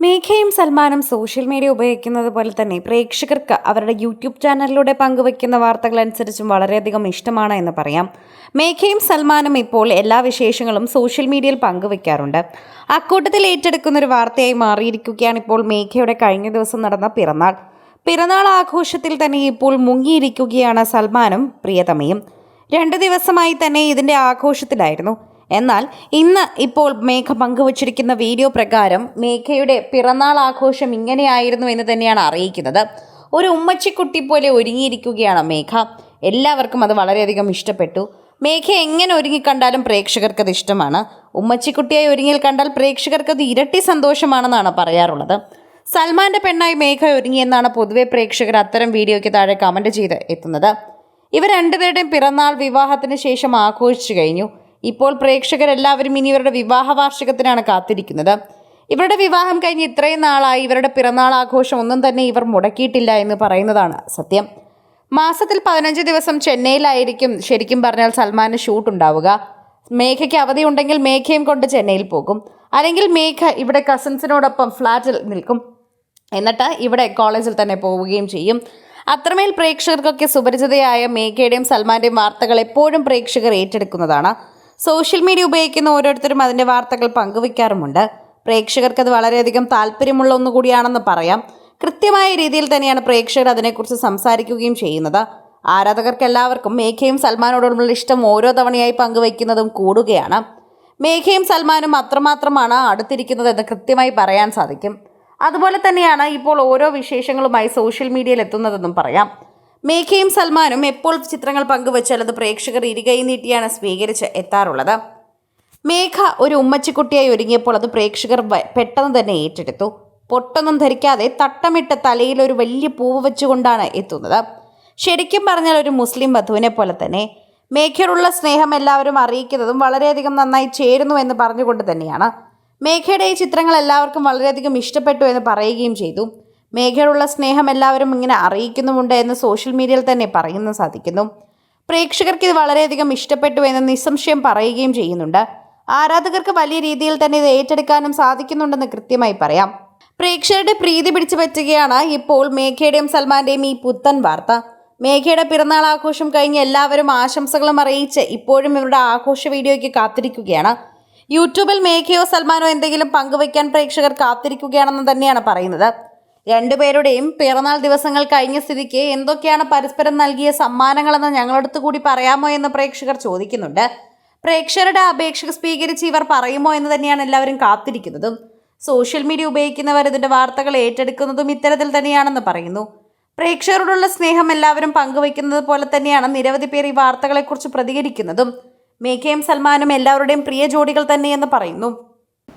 മേഘയും സൽമാനും social media ഉപയോഗിക്കുന്നത് പോലെ തന്നെ പ്രേക്ഷകർക്ക് അവരുടെ യൂട്യൂബ് ചാനലിലൂടെ പങ്കുവയ്ക്കുന്ന വാർത്തകൾ അനുസരിച്ചും വളരെയധികം ഇഷ്ടമാണ് എന്ന് പറയാം. മേഘയും സൽമാനും ഇപ്പോൾ എല്ലാ വിശേഷങ്ങളും സോഷ്യൽ മീഡിയയിൽ പങ്കുവയ്ക്കാറുണ്ട്. അക്കൂട്ടത്തിൽ ഏറ്റെടുക്കുന്ന ഒരു വാർത്തയായി മാറിയിരിക്കുകയാണ് ഇപ്പോൾ മേഘയുടെ കഴിഞ്ഞ ദിവസം നടന്ന പിറന്നാൾ. പിറന്നാൾ ആഘോഷത്തിൽ തന്നെ ഇപ്പോൾ മുങ്ങിയിരിക്കുകയാണ് സൽമാനും പ്രിയതമയും. രണ്ട് ദിവസമായി തന്നെ ഇതിന്റെ ആഘോഷത്തിലായിരുന്നു. എന്നാൽ ഇന്ന് ഇപ്പോൾ മേഘ പങ്കുവച്ചിരിക്കുന്ന വീഡിയോ പ്രകാരം മേഘയുടെ പിറന്നാൾ ആഘോഷം ഇങ്ങനെയായിരുന്നു എന്ന് തന്നെയാണ് അറിയിക്കുന്നത്. ഒരു ഉമ്മച്ചിക്കുട്ടി പോലെ ഒരുങ്ങിയിരിക്കുകയാണ് മേഘ. എല്ലാവർക്കും അത് വളരെയധികം ഇഷ്ടപ്പെട്ടു. മേഘ എങ്ങനെ ഒരുങ്ങിക്കണ്ടാലും പ്രേക്ഷകർക്ക് അത് ഇഷ്ടമാണ്. ഉമ്മച്ചിക്കുട്ടിയായി ഒരുങ്ങിയിൽ കണ്ടാൽ പ്രേക്ഷകർക്ക് അത് ഇരട്ടി സന്തോഷമാണെന്നാണ് പറയാറുള്ളത്. സൽമാന്റെ പെണ്ണായി മേഘ ഒരുങ്ങിയെന്നാണ് പൊതുവെ പ്രേക്ഷകർ അത്തരം വീഡിയോയ്ക്ക് താഴെ കമന്റ് ചെയ്ത് എത്തുന്നത്. ഇവർ രണ്ടുപേരുടെയും പിറന്നാൾ വിവാഹത്തിന് ശേഷം ആഘോഷിച്ചു കഴിഞ്ഞു. ഇപ്പോൾ പ്രേക്ഷകരെല്ലാവരും ഇനി ഇവരുടെ വിവാഹ വാർഷികത്തിനാണ് കാത്തിരിക്കുന്നത്. ഇവരുടെ വിവാഹം കഴിഞ്ഞ് ഇത്രയും നാളായി ഇവരുടെ പിറന്നാൾ ആഘോഷം ഒന്നും തന്നെ ഇവർ മുടക്കിയിട്ടില്ല എന്ന് പറയുന്നതാണ് സത്യം. മാസത്തിൽ പതിനഞ്ച് ദിവസം ചെന്നൈയിലായിരിക്കും ശരിക്കും പറഞ്ഞാൽ സൽമാന് ഷൂട്ട് ഉണ്ടാവുക. മേഘയ്ക്ക് അവധി ഉണ്ടെങ്കിൽ മേഘയും കൊണ്ട് ചെന്നൈയിൽ പോകും. അല്ലെങ്കിൽ മേഘ ഇവിടെ കസിൻസിനോടൊപ്പം ഫ്ലാറ്റിൽ നിൽക്കും. എന്നിട്ട് ഇവിടെ കോളേജിൽ തന്നെ പോവുകയും ചെയ്യും. അത്രമേൽ പ്രേക്ഷകർക്കൊക്കെ സുപരിചിതയായ മേഘയുടെയും സൽമാന്റെയും വാർത്തകൾ എപ്പോഴും പ്രേക്ഷകർ ഏറ്റെടുക്കുന്നതാണ്. സോഷ്യൽ മീഡിയ ഉപയോഗിക്കുന്ന ഓരോരുത്തരും അതിന്റെ വാർത്തകൾ പങ്കുവയ്ക്കാറുമുണ്ട്. പ്രേക്ഷകർക്ക് അത് വളരെയധികം താല്പര്യമുള്ള ഒന്നുകൂടിയാണെന്ന് പറയാം. കൃത്യമായ രീതിയിൽ തന്നെയാണ് പ്രേക്ഷകർ അതിനെക്കുറിച്ച് സംസാരിക്കുകയും ചെയ്യുന്നത്. ആരാധകർക്ക് എല്ലാവർക്കും മേഘയും സൽമാനോടുള്ള ഇഷ്ടം ഓരോ തവണയായി പങ്കുവയ്ക്കുന്നതും കൂടുകയാണ്. മേഘയും സൽമാനും അത്രമാത്രമാണ് അടുത്തിരിക്കുന്നത് എന്ന് കൃത്യമായി പറയാൻ സാധിക്കും. അതുപോലെ തന്നെയാണ് ഇപ്പോൾ ഓരോ വിശേഷങ്ങളുമായി സോഷ്യൽ മീഡിയയിൽ എത്തുന്നതെന്നും പറയാം. മേഘയും സൽമാനും എപ്പോൾ ചിത്രങ്ങൾ പങ്കുവച്ചാൽ അത് പ്രേക്ഷകർ ഇരുകൈ നീട്ടിയാണ് സ്വീകരിച്ച് എത്താറുള്ളത്. മേഘ ഒരു ഉമ്മച്ചിക്കുട്ടിയായി ഒരുങ്ങിയപ്പോൾ അത് പ്രേക്ഷകർ പെട്ടെന്ന് തന്നെ ഏറ്റെടുത്തു. പൊട്ടൊന്നും ധരിക്കാതെ തട്ടമിട്ട തലയിൽ ഒരു വലിയ പൂവ് വെച്ചുകൊണ്ടാണ് എത്തുന്നത്. ശരിക്കും പറഞ്ഞാൽ ഒരു മുസ്ലിം വധുവിനെ പോലെ തന്നെ. മേഘയോടുള്ള സ്നേഹം എല്ലാവരും അറിയിക്കുന്നതും വളരെയധികം നന്നായി ചേരുന്നു എന്ന് പറഞ്ഞുകൊണ്ട് തന്നെയാണ്. മേഘയുടെ ഈ ചിത്രങ്ങൾ എല്ലാവർക്കും വളരെയധികം ഇഷ്ടപ്പെട്ടു എന്ന് പറയുകയും ചെയ്തു. മേഘയോടുള്ള സ്നേഹം എല്ലാവരും ഇങ്ങനെ അറിയിക്കുന്നുമുണ്ട് എന്ന് സോഷ്യൽ മീഡിയയിൽ തന്നെ പറയുന്നു സാധിക്കുന്നു. പ്രേക്ഷകർക്ക് ഇത് വളരെയധികം ഇഷ്ടപ്പെട്ടു എന്ന് നിസ്സംശയം പറയുകയും ചെയ്യുന്നുണ്ട്. ആരാധകർക്ക് വലിയ രീതിയിൽ തന്നെ ഇത് ഏറ്റെടുക്കാനും സാധിക്കുന്നുണ്ടെന്ന് കൃത്യമായി പറയാം. പ്രേക്ഷകരുടെ പ്രീതി പിടിച്ചു പറ്റുകയാണ് ഇപ്പോൾ മേഘയുടെയും സൽമാന്റെയും ഈ പുത്തൻ വാർത്ത. മേഘയുടെ പിറന്നാൾ ആഘോഷം കഴിഞ്ഞ് എല്ലാവരും ആശംസകളും അറിയിച്ച് ഇപ്പോഴും ഇവരുടെ ആഘോഷ വീഡിയോയ്ക്ക് കാത്തിരിക്കുകയാണ്. യൂട്യൂബിൽ മേഘയോ സൽമാനോ എന്തെങ്കിലും പങ്കുവയ്ക്കാൻ പ്രേക്ഷകർ കാത്തിരിക്കുകയാണെന്ന് തന്നെയാണ് പറയുന്നത്. രണ്ടുപേരുടെയും പിറന്നാൾ ദിവസങ്ങൾ കഴിഞ്ഞ സ്ഥിതിക്ക് എന്തൊക്കെയാണ് പരസ്പരം നൽകിയ സമ്മാനങ്ങളെന്ന് ഞങ്ങളടുത്ത് കൂടി പറയാമോ എന്ന് പ്രേക്ഷകർ ചോദിക്കുന്നുണ്ട്. പ്രേക്ഷകരുടെ അപേക്ഷ സ്വീകരിച്ച് ഇവർ പറയുമോ എന്ന് തന്നെയാണ് എല്ലാവരും കാത്തിരിക്കുന്നതും. സോഷ്യൽ മീഡിയ ഉപയോഗിക്കുന്നവർ ഇതിന്റെ വാർത്തകൾ ഏറ്റെടുക്കുന്നതും ഇത്തരത്തിൽ തന്നെയാണെന്ന് പറയുന്നു. പ്രേക്ഷകരോടുള്ള സ്നേഹം എല്ലാവരും പങ്കുവയ്ക്കുന്നത് പോലെ തന്നെയാണ് നിരവധി പേർ ഈ വാർത്തകളെക്കുറിച്ച് പ്രതികരിക്കുന്നതും. മേഘയും സൽമാനും എല്ലാവരുടെയും പ്രിയ ജോഡികൾ തന്നെയെന്ന് പറയുന്നു.